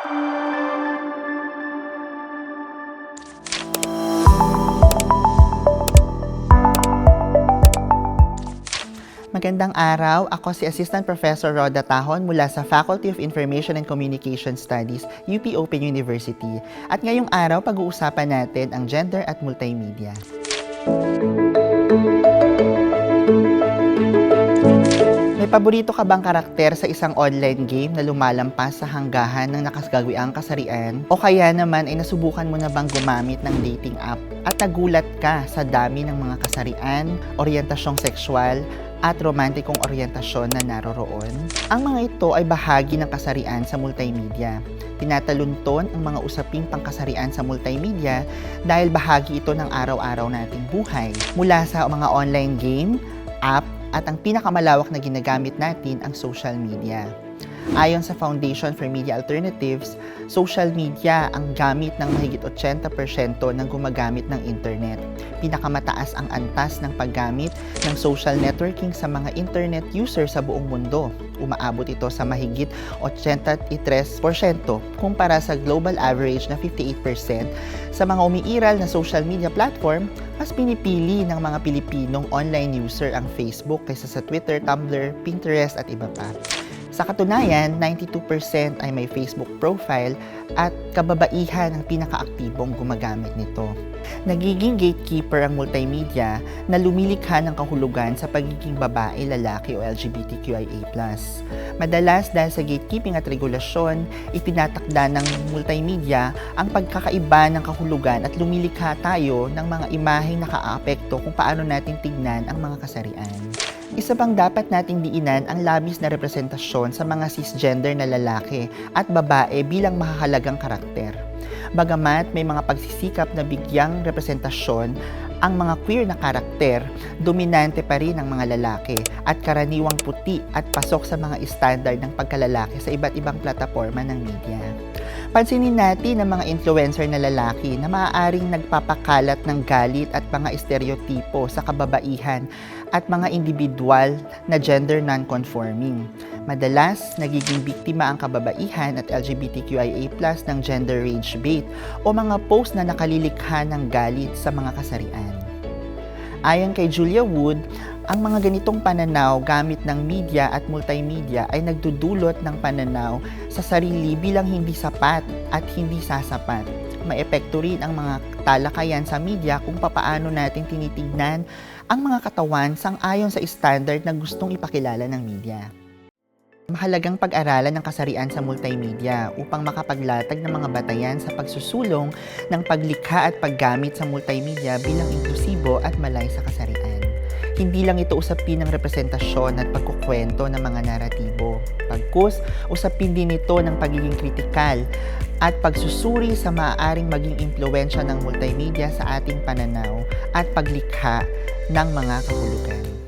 Magandang araw. Ako si Assistant Professor Roda Tahon mula sa Faculty of Information and Communication Studies, UP Open University. At ngayong araw, pag-uusapan natin ang gender at multimedia. May paborito ka bang karakter sa isang online game na lumalampas sa hanggahan ng nakasagwiang kasarian? O kaya naman ay nasubukan mo na bang gumamit ng dating app at nagulat ka sa dami ng mga kasarian, oryentasyong sexual, at romantikong oryentasyon na naroroon? Ang mga ito ay bahagi ng kasarian sa multimedia. Tinatalunton ang mga usaping pangkasarian sa multimedia dahil bahagi ito ng araw-araw nating buhay. Mula sa mga online game, app, at ang pinakamalawak na ginagamit natin ang social media. Ayon sa Foundation for Media Alternatives, social media ang gamit ng mahigit 80% ng gumagamit ng internet. Pinakamataas ang antas ng paggamit ng social networking sa mga internet user sa buong mundo. Umaabot ito sa mahigit 83% kumpara sa global average na 58%. Sa mga umiiral na social media platform, mas pinipili ng mga Pilipinong online user ang Facebook kaysa sa Twitter, Tumblr, Pinterest at iba pa. Sa katunayan, 92% ay may Facebook profile at kababaihan ang pinakaaktibong gumagamit nito. Nagiging gatekeeper ang multimedia na lumilikha ng kahulugan sa pagiging babae, lalaki o LGBTQIA+. Madalas dahil sa gatekeeping at regulasyon, itinatakda ng multimedia ang pagkakaiba ng kahulugan at lumilikha tayo ng mga imaheng nakaapekto kung paano natin tignan ang mga kasarian. Isa pang dapat nating diinan ang labis na representasyon sa mga cisgender na lalaki at babae bilang mahahalagang karakter. Bagamat may mga pagsisikap na bigyang representasyon ang mga queer na karakter, dominante pa rin ang mga lalaki at karaniwang puti at pasok sa mga standard ng pagkalalaki sa iba't ibang plataforma ng media. Pansinin natin ang mga influencer na lalaki na maaaring nagpapakalat ng galit at mga stereotipo sa kababaihan at mga individual na gender non-conforming. Madalas, nagiging biktima ang kababaihan at LGBTQIA+ ng gender rage bait o mga post na nakalilikha ng galit sa mga kasarian. Ayon kay Julia Wood, ang mga ganitong pananaw gamit ng media at multimedia ay nagdudulot ng pananaw sa sarili bilang hindi sapat at hindi sasapat. May epekto rin ang mga talakayan sa media kung papaano natin tinitignan ang mga katawan sang-ayon sa standard na gustong ipakilala ng media. Mahalagang pag-aralan ng kasarian sa multimedia upang makapaglatag ng mga batayan sa pagsusulong ng paglikha at paggamit sa multimedia bilang inklusibo at malay sa kasarian. Hindi lang ito usapin ng representasyon at pagkukwento ng mga naratibo. Pagkus, usapin din ito ng pagiging kritikal at pagsusuri sa maaaring maging impluensya ng multimedia sa ating pananaw at paglikha ng mga kahulugan.